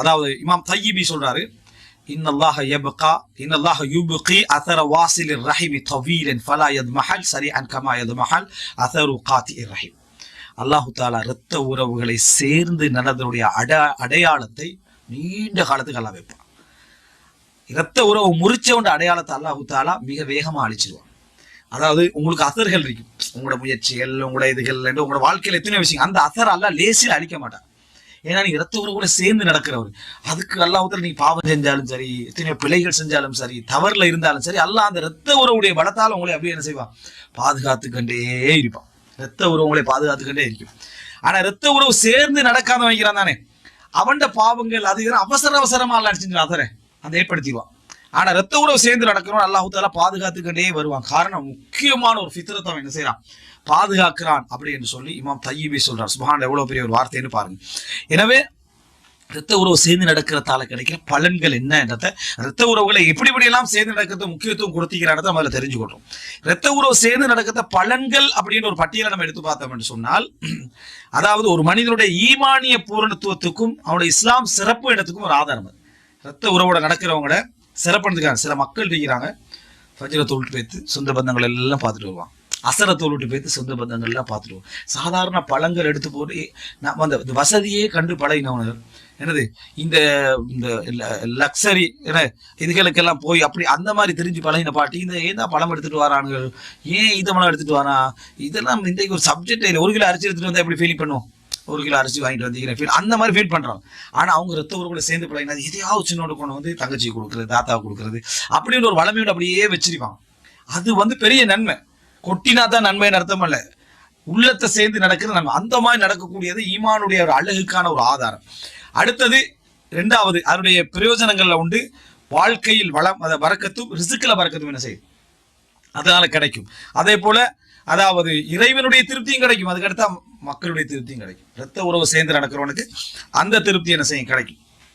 அதாவது இமாம் தையிபி சொல்றாரு இன்னல்லாஹ யப்கா இன்னல்லாஹ யுப்கி அத்தர வாசில் ரஹிமி தவீலன் ஃபலா யத்மஹல் சரிஅன் கமா யத்மஹல் அத்தரு காத்தி ரஹிம். அல்லாஹு தாலா இரத்த உறவுகளை சேர்ந்து நடந்தனுடைய அட அடையாளத்தை நீண்ட காலத்துக்கு அல்லா வைப்பான். இரத்த உறவு முறிச்சவன் அடையாளத்தை அல்லாஹு தாலா மிக வேகமாக அழிச்சிருவான். அதாவது உங்களுக்கு அசர்கள் இருக்கும். உங்களோட முயற்சிகள் உங்களோட இதுகள் என்று உங்களோட வாழ்க்கையில் எத்தனை விஷயம் அந்த அசர் அல்ல லேசில் அழிக்க மாட்டான். ஏன்னா நீ இரத்த உறவு கூட சேர்ந்து நடக்கிறவர். அதுக்கு அல்லாஹத்துல நீ பாவம் செஞ்சாலும் சரி எத்தனையோ பிழைகள் செஞ்சாலும் சரி தவறுல இருந்தாலும் சரி அல்லாஹ் அந்த இரத்த உறவுடைய பலத்தால் உங்களை அப்படியே என்ன செய்வான்? பாதுகாத்துக்கண்டே இருப்பான். இரத்த உறவு உங்களை பாதுகாத்துக்கண்டே இருக்கும். ஆனா இரத்த உறவு சேர்ந்து நடக்காம வைக்கிறான் தானே. அவன்ட பாவங்கள் அது அவசர அவசரமா அல்ல செஞ்சு அதரே அந்த ஏற்படுத்திடுவான். ஆனா ரத்த உறவு சேர்ந்து நடக்கிறோம் அல்லாஹு பாதுகாத்துக்கிட்டே வருவான். காரணம் முக்கியமான ஒரு ஃபித்ரத்தை அவன் என்ன செய்யறான் பாதுகாக்கிறான் அப்படி என்று சொல்லி இமாம் தையீபி சொல்றான் சுபஹான் எவ்வளவு பெரிய ஒரு வார்த்தைன்னு பாருங்க. எனவே ரத்த உறவு சேர்ந்து நடக்கிறதால கிடைக்கிற பலன்கள் என்ன ரத்த உறவுகளை எப்படி எப்படியெல்லாம் சேர்ந்து நடக்கிறது முக்கியத்துவம் கொடுத்திக்கிறான்றத அதில் தெரிஞ்சுக்கணும். ரத்த உறவு சேர்ந்து நடக்கிறத பலன்கள் அப்படின்னு ஒரு பட்டியலை நம்ம எடுத்து பார்த்தோம் என்று சொன்னால் அதாவது ஒரு மனிதனுடைய ஈமானிய பூரணத்துவத்துக்கும் அவனுடைய இஸ்லாம் சிறப்பு இடத்துக்கும் ஒரு ஆதாரம் அது. உறவோட நடக்கிறவங்கள சிறப்படுத்துக்காங்க சில மக்கள் இருக்கிறாங்க ஃபஜ்ர தோல்விட்டு போய்த்து சொந்த பந்தங்கள் எல்லாம் பார்த்துட்டு வருவான். அசர தோல்விட்டு போய்த்து சொந்த பந்தங்கள் எல்லாம் பார்த்துட்டு வருவோம் சாதாரண பழங்கள் எடுத்து போட்டு நம்ம அந்த இந்த வசதியே கண்டு பழகினவங்க என்னது? இந்த இந்த லக்ஸரி என்ன இதுகளுக்கெல்லாம் போய் அப்படி அந்த மாதிரி தெரிஞ்சு பழகின பாட்டி இந்த ஏன் தான் பழம் எடுத்துகிட்டு வரானுங்க ஏன் இதை எடுத்துகிட்டு எடுத்துட்டு இதெல்லாம் இன்றைக்கு ஒரு சப்ஜெக்ட் ஒரு கிலோ அரிசி எடுத்துகிட்டு வந்தால் எப்படி ஃபீல் பண்ணுவோம்? ஒரு கிலோ அரிசி வாங்கிட்டு வந்தீங்க ஃபீல் அந்த மாதிரி ஃபீட் பண்ணுறோம் ஆனால் அவங்க ரத்த உறவுகளை சேர்ந்து பழகினா எதையாவது சின்னோட கொண்டு வந்து தங்கச்சி கொடுக்குறது தாத்தா கொடுக்குறது அப்படின்னு ஒரு வளமையோட அப்படியே வச்சிருப்பாங்க அது வந்து பெரிய நன்மை. கொட்டினா தான் நன்மைன்னு அர்த்தம் அல்ல உள்ளத்தை சேர்ந்து நடக்கிறது நம்ம அந்த மாதிரி நடக்கக்கூடியது ஈமானுடைய ஒரு அழகுக்கான ஒரு ஆதாரம். அடுத்தது ரெண்டாவது அதனுடைய பிரயோஜனங்கள்ல உண்டு. வாழ்க்கையில் வளம் அதை பறக்கத்தும் ரிசுக்கில் வரக்கத்தும் என்ன செய்யும்? அதனால கிடைக்கும். அதே போல அதாவது இறைவனுடைய திருப்தியும் கிடைக்கும். அதுக்கடுத்தா மக்களுடைய திருப்தியும் கிடைக்கும். இரத்த உறவு சேர்ந்து நடக்கிறவனுக்கு அந்த திருப்தி என்ன செய்யும்? கிடைக்கும்.